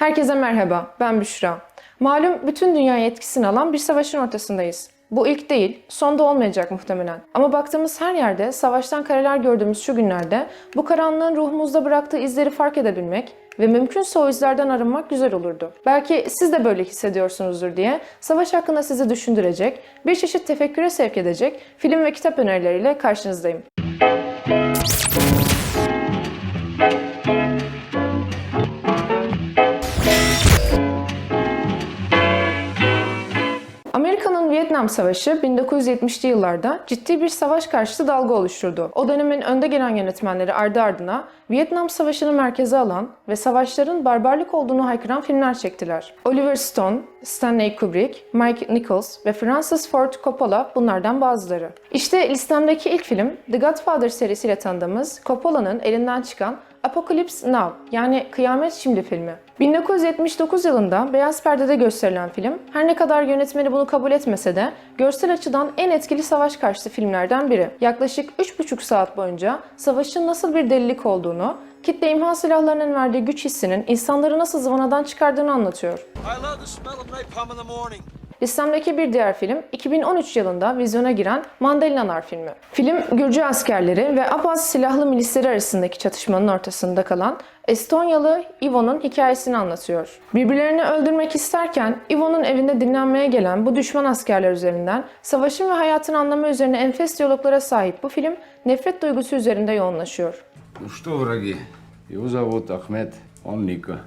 Herkese merhaba, ben Büşra. Malum bütün dünyayı etkisini alan bir savaşın ortasındayız. Bu ilk değil, son da olmayacak muhtemelen. Ama baktığımız her yerde savaştan kareler gördüğümüz şu günlerde bu karanlığın ruhumuzda bıraktığı izleri fark edebilmek ve mümkünse o izlerden arınmak güzel olurdu. Belki siz de böyle hissediyorsunuzdur diye savaş hakkında sizi düşündürecek, bir çeşit tefekküre sevk edecek film ve kitap önerileriyle karşınızdayım. Vietnam Savaşı 1970'li yıllarda ciddi bir savaş karşıtı dalga oluşturdu. O dönemin önde gelen yönetmenleri ardı ardına Vietnam Savaşı'nı merkeze alan ve savaşların barbarlık olduğunu haykıran filmler çektiler. Oliver Stone, Stanley Kubrick, Mike Nichols ve Francis Ford Coppola bunlardan bazıları. İşte listemdeki ilk film The Godfather serisiyle tanıdığımız Coppola'nın elinden çıkan Apocalypse Now yani Kıyamet Şimdi filmi. 1979 yılında Beyaz Perde'de gösterilen film, her ne kadar yönetmeni bunu kabul etmese de görsel açıdan en etkili savaş karşıtı filmlerden biri. Yaklaşık 3,5 saat boyunca savaşın nasıl bir delilik olduğunu, kitle imha silahlarının verdiği güç hissinin insanları nasıl zıvanadan çıkardığını anlatıyor. I love the smell of. Listemdeki bir diğer film 2013 yılında vizyona giren Mandalinalar filmi. Film Gürcü askerleri ve Abaz silahlı milisleri arasındaki çatışmanın ortasında kalan Estonyalı Ivo'nun hikayesini anlatıyor. Birbirlerini öldürmek isterken Ivo'nun evinde dinlenmeye gelen bu düşman askerler üzerinden savaşın ve hayatın anlamı üzerine enfes diyaloglara sahip bu film nefret duygusu üzerinde yoğunlaşıyor. Ну что, враги, его зовут Ахмед, он Ника.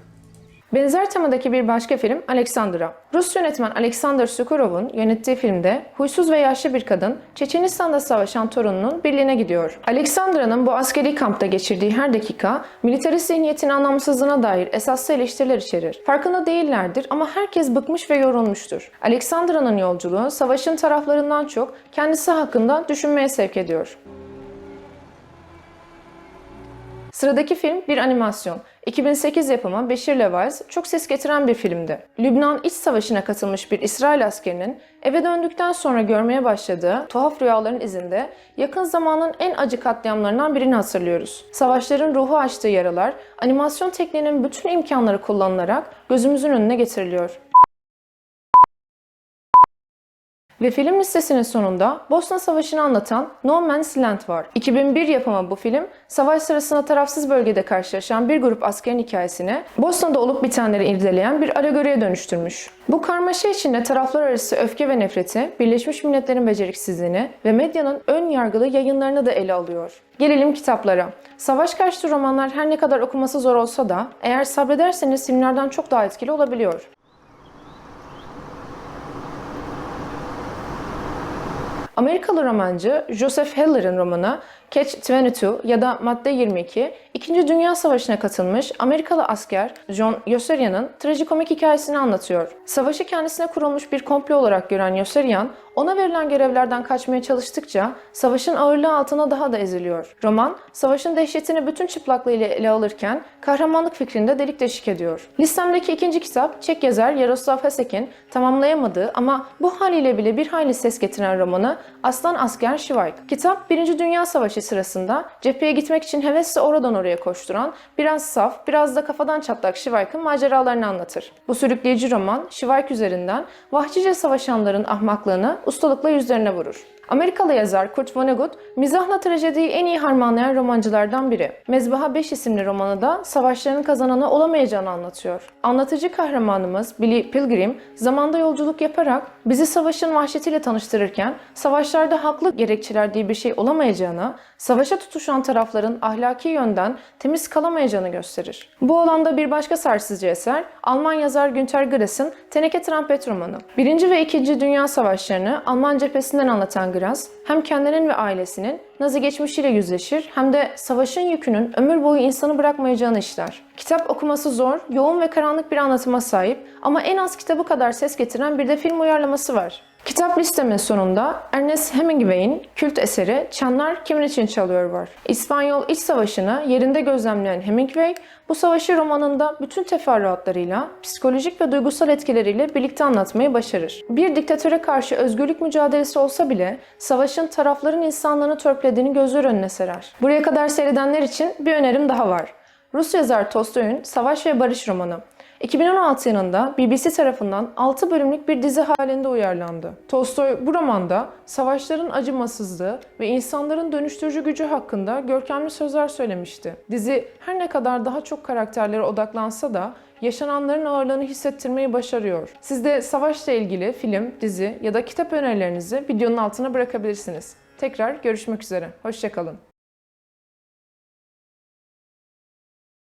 Benzer temadaki bir başka film Alexandra. Rus yönetmen Alexander Sukorov'un yönettiği filmde huysuz ve yaşlı bir kadın Çeçenistan'da savaşan torununun birliğine gidiyor. Alexandra'nın bu askeri kampta geçirdiği her dakika militarist zihniyetin anlamsızlığına dair esaslı eleştiriler içerir. Farkında değillerdir ama herkes bıkmış ve yorulmuştur. Alexandra'nın yolculuğu savaşın taraflarından çok kendisi hakkında düşünmeye sevk ediyor. Sıradaki film bir animasyon. 2008 yapımı Beşir Levaz çok ses getiren bir filmdi. Lübnan iç savaşına katılmış bir İsrail askerinin eve döndükten sonra görmeye başladığı tuhaf rüyaların izinde yakın zamanın en acı katliamlarından birini hatırlıyoruz. Savaşların ruhu açtığı yaralar animasyon tekniğinin bütün imkanları kullanılarak gözümüzün önüne getiriliyor. Ve film listesinin sonunda Bosna Savaşı'nı anlatan No Man's Land var. 2001 yapımı bu film, savaş sırasında tarafsız bölgede karşılaşan bir grup askerin hikayesini Bosna'da olup bitenleri irdeleyen bir alegoriye dönüştürmüş. Bu karmaşa içinde taraflar arası öfke ve nefreti, Birleşmiş Milletler'in beceriksizliğini ve medyanın ön yargılı yayınlarını da ele alıyor. Gelelim kitaplara. Savaş karşıtı romanlar her ne kadar okuması zor olsa da eğer sabrederseniz filmlerden çok daha etkili olabiliyor. Amerikalı romancı Joseph Heller'ın romanı Catch 22 ya da Madde 22, İkinci Dünya Savaşı'na katılmış Amerikalı asker John Yossarian'ın trajikomik hikayesini anlatıyor. Savaşı kendisine kurulmuş bir komplo olarak gören Yossarian, ona verilen görevlerden kaçmaya çalıştıkça savaşın ağırlığı altına daha da eziliyor. Roman, savaşın dehşetini bütün çıplaklığıyla ele alırken kahramanlık fikrinde delik deşik ediyor. Listemdeki ikinci kitap Çek yazar Yaroslav Hasek'in tamamlayamadığı ama bu haliyle bile bir hayli ses getiren romanı Aslan Asker Şivayk. Kitap 1. Dünya Savaşı sırasında cepheye gitmek için hevesle oradan oraya koşturan, biraz saf, biraz da kafadan çatlak Şivayk'ın maceralarını anlatır. Bu sürükleyici roman Şivayk üzerinden vahşice savaşanların ahmaklığını ustalıkla yüzlerine vurur. Amerikalı yazar Kurt Vonnegut, mizahla trajediyi en iyi harmanlayan romancılardan biri. Mezbaha 5 isimli romanı da savaşların kazananı olamayacağını anlatıyor. Anlatıcı kahramanımız Billy Pilgrim, zamanda yolculuk yaparak bizi savaşın vahşetiyle tanıştırırken, savaşlarda haklı gerekçeler diye bir şey olamayacağını, savaşa tutuşan tarafların ahlaki yönden temiz kalamayacağını gösterir. Bu alanda bir başka sarsıcı eser, Alman yazar Günter Grass'ın Teneke Trampet romanı. Birinci ve İkinci Dünya Savaşlarını Alman cephesinden anlatan Grass, hem kendinin ve ailesinin Nazi geçmişiyle yüzleşir hem de savaşın yükünün ömür boyu insanı bırakmayacağını işler. Kitap okuması zor, yoğun ve karanlık bir anlatıma sahip ama en az kitabı kadar ses getiren bir de film uyarlaması var. Kitap listemin sonunda Ernest Hemingway'in kült eseri Çanlar Kimin İçin Çalıyor var. İspanyol İç Savaşı'nı yerinde gözlemleyen Hemingway, bu savaşı romanında bütün teferruatlarıyla, psikolojik ve duygusal etkileriyle birlikte anlatmayı başarır. Bir diktatöre karşı özgürlük mücadelesi olsa bile savaşın tarafların insanlığını törpülediğini gözler önüne serer. Buraya kadar seyredenler için bir önerim daha var. Rus yazar Tolstoy'un Savaş ve Barış romanı. 2016 yılında BBC tarafından 6 bölümlük bir dizi halinde uyarlandı. Tolstoy bu romanda savaşların acımasızlığı ve insanların dönüştürücü gücü hakkında görkemli sözler söylemişti. Dizi her ne kadar daha çok karakterlere odaklansa da yaşananların ağırlığını hissettirmeyi başarıyor. Siz de savaşla ilgili film, dizi ya da kitap önerilerinizi videonun altına bırakabilirsiniz. Tekrar görüşmek üzere. Hoşçakalın.